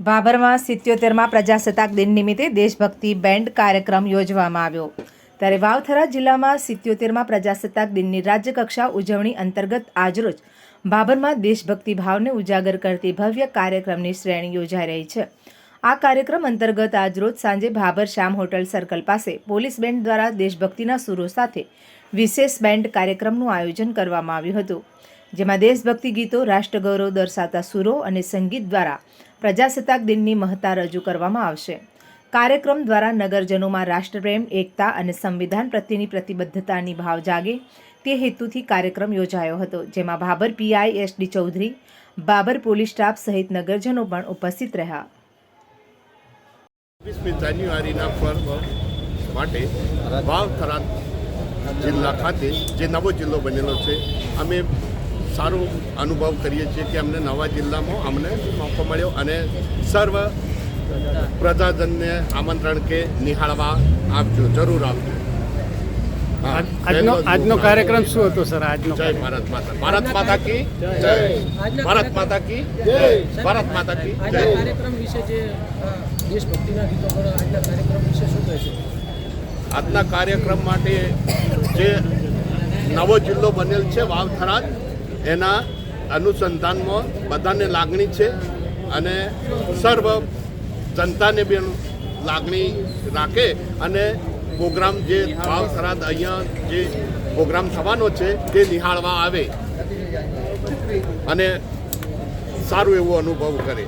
ભાભરમાં સિત્યોતેરમાં પ્રજાસત્તાક દિન નિમિત્તે દેશભક્તિ બેન્ડ કાર્યક્રમ યોજવામાં આવ્યો. ત્યારે વાવથરા જિલ્લામાં સિત્યોતેરમાં પ્રજાસત્તાક દિનની રાજ્યકક્ષા ઉજવણી અંતર્ગત આજરોજ ભાભરમાં દેશભક્તિ ભાવને ઉજાગર કરતી ભવ્ય કાર્યક્રમની શ્રેણી યોજાઈ રહી છે. આ કાર્યક્રમ અંતર્ગત આજરોજ સાંજે Bhabhar Shyam hotel circle police police band દ્વારા દેશભક્તિના સુરો સાથે વિશેષ બેન્ડ કાર્યક્રમનું આયોજન કરવામાં આવ્યું હતું. જેમાં દેશભક્તિ ગીતો, રાષ્ટ્રગૌરવ દર્શાતા સુરો અને સંગીત દ્વારા પ્રજાસત્તાક દિનની મહત્તા રજૂ કરવામાં આવશે. કાર્યક્રમ દ્વારા નગરજનોમાં રાષ્ટ્રપ્રેમ, એકતા અને સંવિધાન પ્રત્યેની પ્રતિબદ્ધતાની ભાવ જાગે તે હેતુથી કાર્યક્રમ યોજાયો હતો, જેમાં Bhabhar PI S D Chaudhari, Babar police staff સહિત નગરજનો પણ ઉપસ્થિત રહ્યા. જાન્યુઆરીના પર્વ માટે વાવ થરાદ જિલ્લા ખાતે જે નવો જિલ્લો બનેલો છે, અમે સારો અનુભવ કરીએ છીએ કે અમને નવા જિલ્લામાં અમને મોકો મળ્યો અને સર્વ પ્રજાજનને આમંત્રણ કે નિહાળવા આપજો જરૂર આપજો. આજનો આજનો કાર્યક્રમ શું હતો સર? આજનો જય ભારત માતા. ભારત માતા કી? જય. ભારત માતા કી? જય. ભારત માતા કી? જય. આજના કાર્યક્રમ વિશે જે દેશભક્તિના ગીતો પર આજના કાર્યક્રમ વિશે શું કહેશો? આજના કાર્યક્રમ માટે જે નવો જિલ્લો બનેલ છે વાવ થરાદ એના અનુસંધાનમાં બધાને લાગણી છે અને સર્વ જનતાને બી લાગણી રાખે અને પ્રોગ્રામ જે ભાવ થરાદ અહીંયા જે પ્રોગ્રામ થવાનો છે તે નિહાળવા આવે અને સારું એવો અનુભવ કરે.